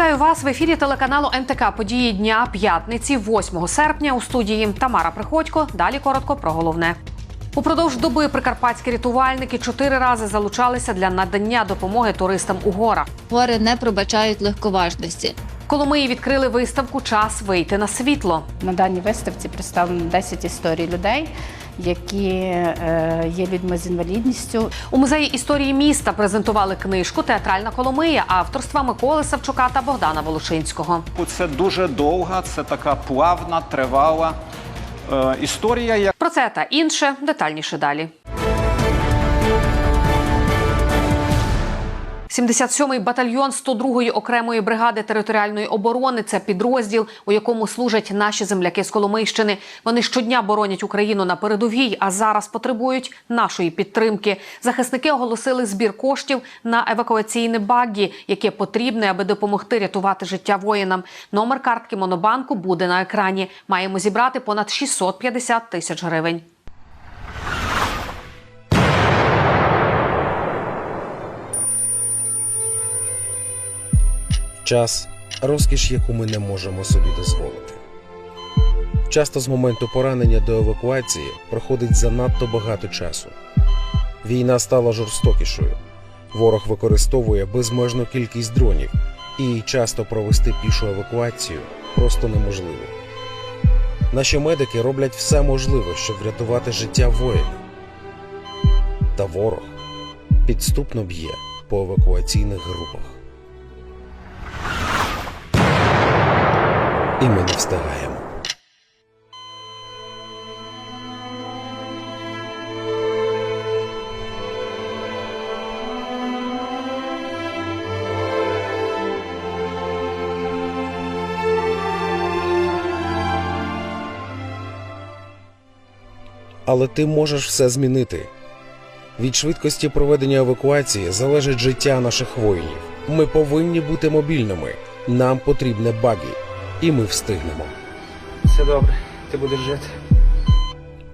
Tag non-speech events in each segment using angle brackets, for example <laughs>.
Вітаю вас в ефірі телеканалу НТК. Події дня п'ятниці, 8 серпня. У студії Тамара Приходько. Далі коротко про головне. Упродовж доби прикарпатські рятувальники чотири рази залучалися для надання допомоги туристам у горах. Гори не пробачають легковажності. Коломиї відкрили виставку Час вийти на світло. На даній виставці представлено 10 історій людей, які е, є людьми з інвалідністю. У музеї історії міста презентували книжку Театральна Коломия авторства Миколи Савчука та Богдана Волошинського. Це дуже довга, це така плавна, тривала е, історія. Про це та інше детальніше далі. 77-й батальйон 102-ї окремої бригади територіальної оборони це підрозділ, у якому служать наші земляки з Коломийщини. Вони щодня боронять Україну на передовій, а зараз потребують нашої підтримки. Захисники оголосили збір коштів на евакуаційне баггі, яке потрібне, аби допомогти рятувати життя воїнам. Номер картки Монобанку буде на екрані. Маємо зібрати понад 650 тисяч гривень. Час розкіш, яку ми не можемо собі дозволити. Часто з моменту поранення до евакуації проходить занадто багато часу. Війна стала жорстокішою. Ворог використовує безмежну кількість дронів, і часто провести пішу евакуацію просто неможливо. Наші медики роблять все можливе, щоб врятувати життя воїна. Та ворог підступно б'є по евакуаційних групах. І ми не встигаємо. Але ти можеш все змінити. Від швидкості проведення евакуації залежить життя наших воїнів. Ми повинні бути мобільними. Нам потрібне багі, і ми встигнемо. Все добре, ти будеш жити.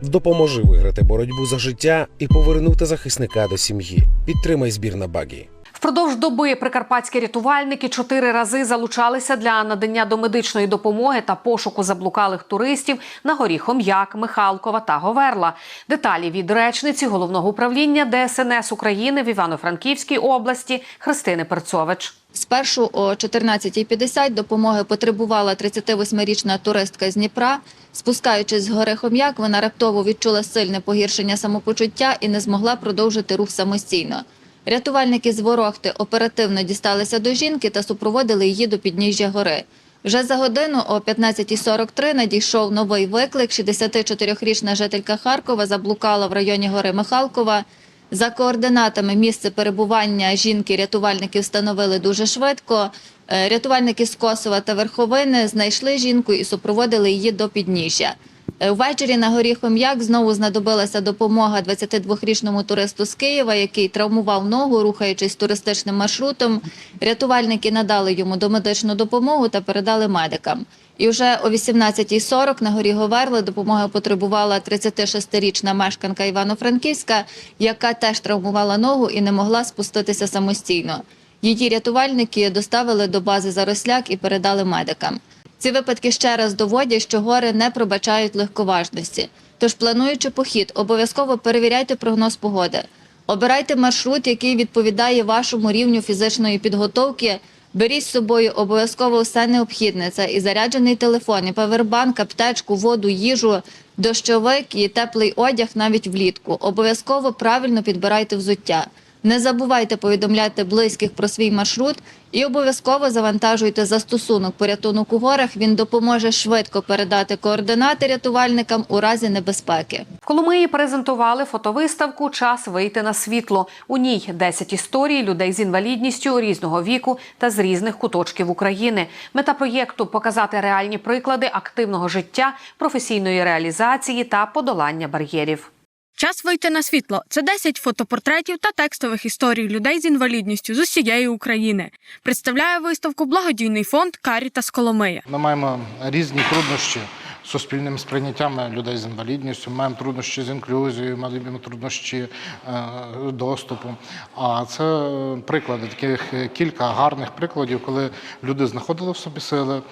Допоможи виграти боротьбу за життя і повернути захисника до сім'ї. Підтримай збір на багі. Впродовж доби прикарпатські рятувальники чотири рази залучалися для надання домедичної допомоги та пошуку заблукалих туристів на горі Хом'як, Михалкова та Говерла. Деталі від речниці головного управління ДСНС України в Івано-Франківській області Христини Перцович. Спершу о 14.50 допомоги потребувала 38-річна туристка з Дніпра. Спускаючись з гори Хом'як, вона раптово відчула сильне погіршення самопочуття і не змогла продовжити рух самостійно. Рятувальники з Ворохти оперативно дісталися до жінки та супроводили її до підніжжя гори. Вже за годину о 15.43 надійшов новий виклик. 64-річна жителька Харкова заблукала в районі гори Михалкова. За координатами місце перебування жінки рятувальники встановили дуже швидко. Е, Рятувальники з Косова та Верховини знайшли жінку і супроводили її до підніжжя. Е, Ввечері на горі Хом'як знову знадобилася допомога 22-річному туристу з Києва, який травмував ногу, рухаючись туристичним маршрутом. Рятувальники надали йому домедичну допомогу та передали медикам. І вже о 18.40 на горі Говерли допомоги потребувала 36-річна мешканка Івано-Франківська, яка теж травмувала ногу і не могла спуститися самостійно. Її рятувальники доставили до бази Заросляк і передали медикам. Ці випадки ще раз доводять, що гори не пробачають легковажності. Тож, плануючи похід, обов'язково перевіряйте прогноз погоди. Обирайте маршрут, який відповідає вашому рівню фізичної підготовки. Беріть з собою обов'язково все необхідне. Це і заряджений телефон, і павербанк, аптечку, воду, їжу, дощовик і теплий одяг навіть влітку. Обов'язково правильно підбирайте взуття. Не забувайте повідомляти близьких про свій маршрут і обов'язково завантажуйте застосунок порятунок у горах. Він допоможе швидко передати координати рятувальникам у разі небезпеки. В Коломиї презентували фотовиставку Час вийти на світло. У ній 10 історій людей з інвалідністю різного віку та з різних куточків України. Мета проєкту показати реальні приклади активного життя, професійної реалізації та подолання бар'єрів. Час вийти на світло це 10 фотопортретів та текстових історій людей з інвалідністю з усієї України. Представляє виставку благодійний фонд Карітас Коломия. Ми маємо різні труднощі суспільним сприйняттям людей з інвалідністю, маємо труднощі з інклюзією, маємо труднощі е, доступу. А це е, приклади, таких е, кілька гарних прикладів, коли люди знаходили в собі сили, е,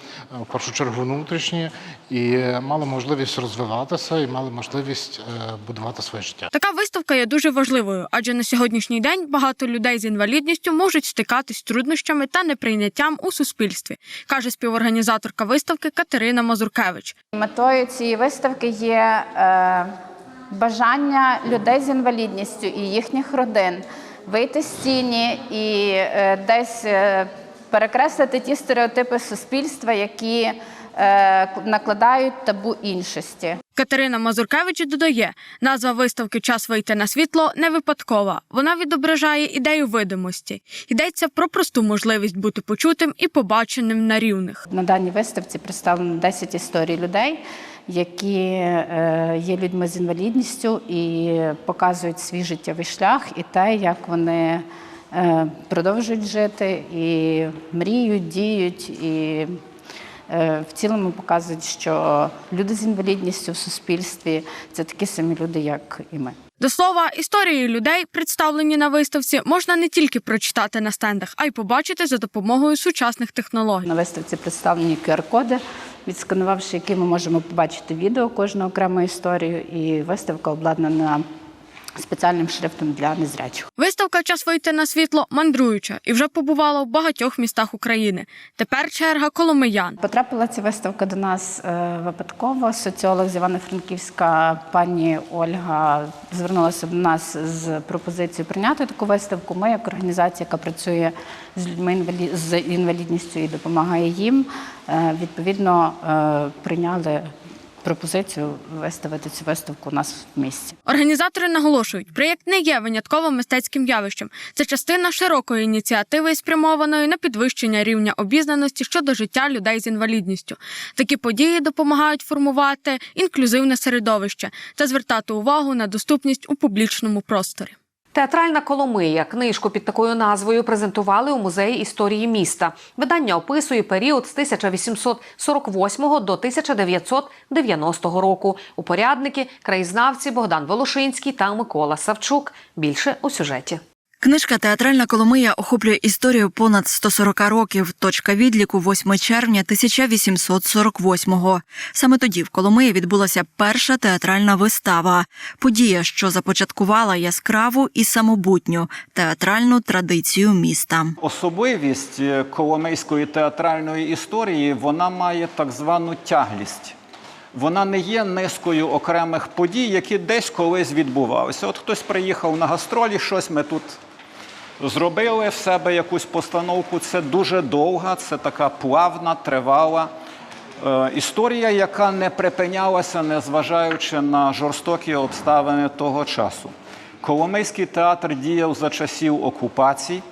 в першу чергу внутрішні, і е, мали можливість розвиватися, і мали можливість е, будувати своє життя. Така виставка є дуже важливою, адже на сьогоднішній день багато людей з інвалідністю можуть стикатись з труднощами та неприйняттям у суспільстві, каже співорганізаторка виставки Катерина Мазуркевич. Метою цієї виставки є е, бажання людей з інвалідністю і їхніх родин вийти з тіні і е, десь е, перекреслити ті стереотипи суспільства, які накладають табу іншості. Катерина Мазуркевич додає, назва виставки Час вийти на світло не випадкова. Вона відображає ідею видимості. Йдеться про просту можливість бути почутим і побаченим на рівних. На даній виставці представлено 10 історій людей, які е, є людьми з інвалідністю і показують свій життєвий шлях і те, як вони е, продовжують жити, і мріють, діють, і в цілому показують, що люди з інвалідністю в суспільстві це такі самі люди, як і ми. До слова, історії людей, представлені на виставці, можна не тільки прочитати на стендах, а й побачити за допомогою сучасних технологій. На виставці представлені QR-коди, відсканувавши які ми можемо побачити відео кожну окрему історію, і виставка обладнана спеціальним шрифтом для незрячих. Виставка Час вийти на світло мандруюча і вже побувала в багатьох містах України. Тепер черга коломиян. Потрапила ця виставка до нас е, випадково. Соціолог з Івано-Франківська пані Ольга звернулася до нас з пропозицією прийняти таку виставку. Ми, як організація, яка працює з людьми з інвалідністю і допомагає їм, е, відповідно е, прийняли пропозицію виставити цю виставку у нас в місті. Організатори наголошують, проєкт не є винятковим мистецьким явищем. Це частина широкої ініціативи, спрямованої на підвищення рівня обізнаності щодо життя людей з інвалідністю. Такі події допомагають формувати інклюзивне середовище та звертати увагу на доступність у публічному просторі. Театральна Коломия книжку під такою назвою презентували у музеї історії міста. Видання описує період з 1848 до 1990 року. Упорядники краєзнавці Богдан Волошинський та Микола Савчук. Більше у сюжеті. Книжка Театральна Коломия охоплює історію понад 140 років. Точка відліку 8 червня 1848-го. Саме тоді в Коломиї відбулася перша театральна вистава. Подія, що започаткувала яскраву і самобутню театральну традицію міста. Особливість е, коломийської театральної історії вона має так звану тяглість. Вона не є низкою окремих подій, які десь колись відбувалися. От хтось приїхав на гастролі, щось ми тут зробили в себе якусь постановку. Це дуже довга, це така плавна, тривала е, історія, яка не припинялася, незважаючи на жорстокі обставини того часу. Коломийський театр діяв за часів окупації.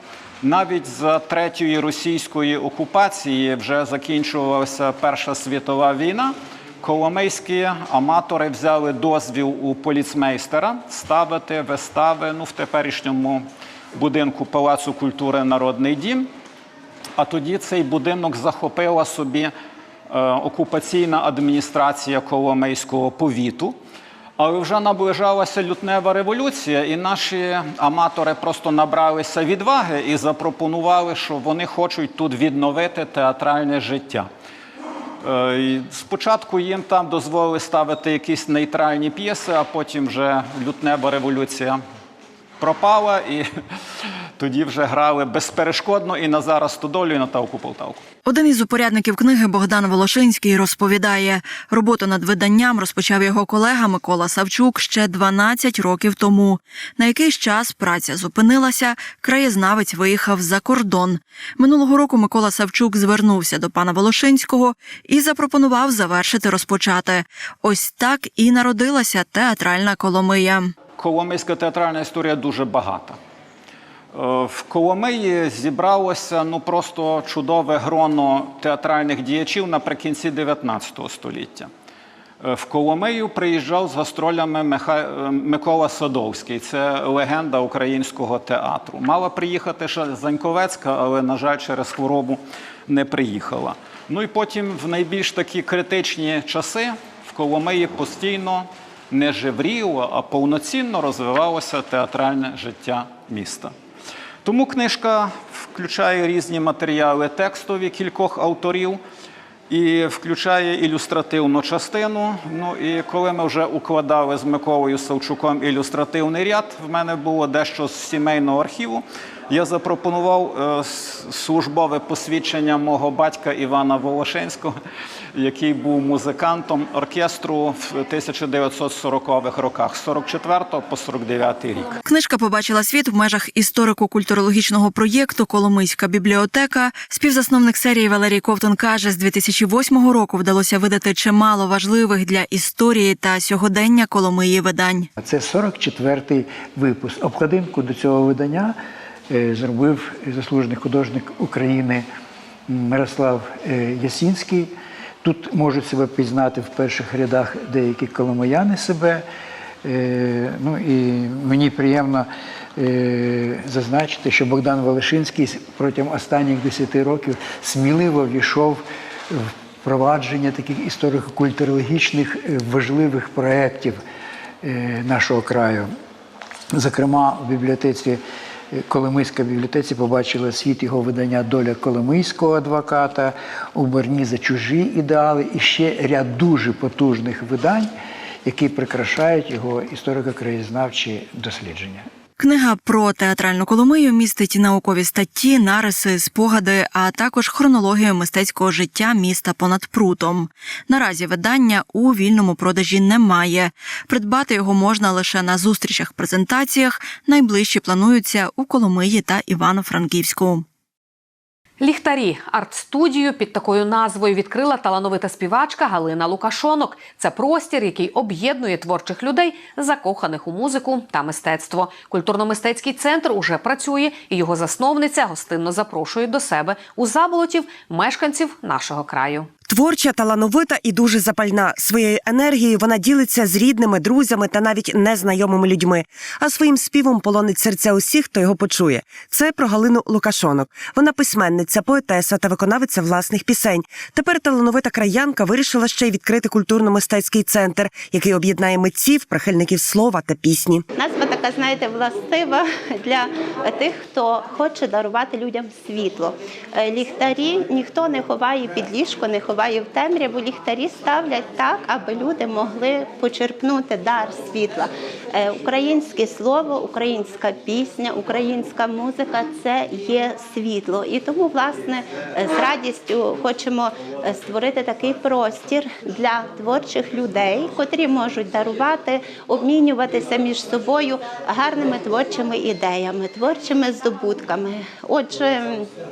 Навіть за третьої російської окупації вже закінчувалася Перша світова війна. Коломийські аматори взяли дозвіл у поліцмейстера ставити вистави ну, в теперішньому будинку Палацу культури Народний дім. А тоді цей будинок захопила собі е, окупаційна адміністрація Коломийського повіту. Але вже наближалася лютнева революція, і наші аматори просто набралися відваги і запропонували, що вони хочуть тут відновити театральне життя. Е, Спочатку їм там дозволили ставити якісь нейтральні п'єси, а потім вже лютнева революція пропала, і <laughs> тоді вже грали безперешкодно і на зараз Стодолю, і на Тавку Полтавку. Один із упорядників книги Богдан Волошинський розповідає, роботу над виданням розпочав його колега Микола Савчук ще 12 років тому. На якийсь час праця зупинилася, краєзнавець виїхав за кордон. Минулого року Микола Савчук звернувся до пана Волошинського і запропонував завершити розпочати. Ось так і народилася театральна Коломия. Коломийська театральна історія дуже багата. Е, В Коломиї зібралося ну просто чудове гроно театральних діячів наприкінці 19 століття. Е, В Коломию приїжджав з гастролями Миха- е, Микола Садовський, це легенда українського театру. Мала приїхати ще Заньковецька, але, на жаль, через хворобу не приїхала. Ну і потім в найбільш такі критичні часи в Коломиї постійно не жевріло, а повноцінно розвивалося театральне життя міста. Тому книжка включає різні матеріали текстові кількох авторів і включає ілюстративну частину. Ну і коли ми вже укладали з Миколою Савчуком ілюстративний ряд, в мене було дещо з сімейного архіву. Я запропонував е, службове посвідчення мого батька Івана Волошенського, який був музикантом оркестру в 1940-х роках, з 44 по 49 рік. Книжка побачила світ в межах історико-культурологічного проєкту Коломийська бібліотека. Співзасновник серії Валерій Ковтун каже, з 2008 року вдалося видати чимало важливих для історії та сьогодення Коломиї видань. Це 44-й випуск. Обкладинку до цього видання е, зробив заслужений художник України Мирослав е, Ясінський. Тут можуть себе пізнати в перших рядах деякі коломияни себе. Е, Ну і мені приємно е, зазначити, що Богдан Волошинський протягом останніх 10 років сміливо війшов в впровадження таких історико-культурологічних е, важливих проєктів нашого краю. Зокрема, у бібліотеці Коломийська бібліотеці побачила світ його видання Доля Коломийського адвоката, у Берні за чужі ідеали і ще ряд дуже потужних видань, які прикрашають його історико-краєзнавчі дослідження. Книга про театральну Коломию містить наукові статті, нариси, спогади, а також хронологію мистецького життя міста понад прутом. Наразі видання у вільному продажі немає. Придбати його можна лише на зустрічах презентаціях. Найближчі плануються у Коломиї та Івано-Франківську. Ліхтарі арт-студію під такою назвою відкрила талановита співачка Галина Лукашонок. Це простір, який об'єднує творчих людей, закоханих у музику та мистецтво. Культурно-мистецький центр уже працює, і його засновниця гостинно запрошує до себе у заболотів мешканців нашого краю. Творча, талановита і дуже запальна. Своєю енергією вона ділиться з рідними, друзями та навіть незнайомими людьми. А своїм співом полонить серця усіх, хто його почує. Це про Галину Лукашонок. Вона письменниця, поетеса та виконавиця власних пісень. Тепер талановита краянка вирішила ще й відкрити культурно-мистецький центр, який об'єднає митців, прихильників слова та пісні. Назва така, знаєте, властива для тих, хто хоче дарувати людям світло. Е, Ліхтарі ніхто не ховає під ліжко, не ховає в темряву. Ліхтарі ставлять так, аби люди могли почерпнути дар світла. Е, Українське слово, українська пісня, українська музика це є світло. І тому, власне, е, з радістю хочемо створити такий простір для творчих людей, котрі можуть дарувати, обмінюватися між собою гарними творчими ідеями, творчими здобутками. Отже,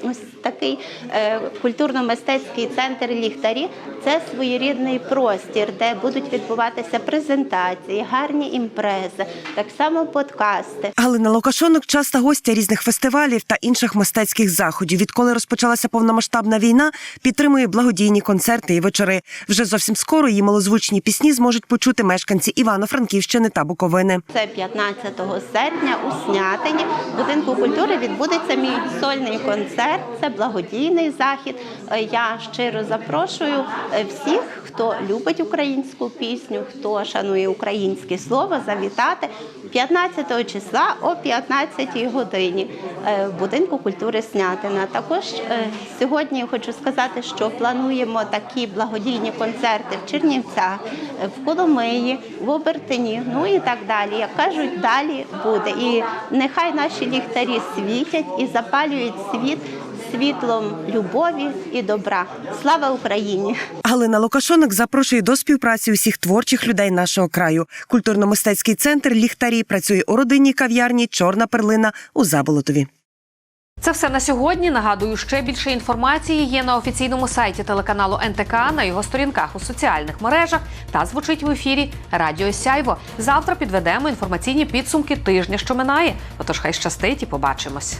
ось такий е, культурно-мистецький центр ліхтарі це своєрідний простір, де будуть відбуватися презентації, гарні імпрези, так само подкасти. Галина Лукашонок часта гостя різних фестивалів та інших мистецьких заходів. Відколи розпочалася повномасштабна війна, підтримує благодійні концерти і вечори. Вже зовсім скоро її малозвучні пісні зможуть почути мешканці Івано-Франківщини та Буковини. Це 15 серпня у Снятині в будинку культури відбудеться мій сольний концерт. Це благодійний захід. Е, Я щиро запрошую е, всіх, хто любить українську пісню, хто шанує українське слово, завітати 15 числа о 15 годині е, в будинку культури Снятина. Також е, сьогодні хочу сказати, що плануємо такі благодійні концерти в Чернівцях, е, в Коломиї, в Обертині, ну і так далі. Як кажуть, далі буде. І нехай наші ліхтарі світять і запалюють світ світлом любові і добра. Слава Україні! Галина Лукашонок запрошує до співпраці усіх творчих людей нашого краю. Культурно-мистецький центр ліхтарі працює у родинній кав'ярні Чорна перлина у Заболотові. Це все на сьогодні. Нагадую, ще більше інформації є на офіційному сайті телеканалу НТК, на його сторінках у соціальних мережах та звучить в ефірі Радіо Сяйво. Завтра підведемо інформаційні підсумки тижня, що минає. Отож, хай щастить і побачимось.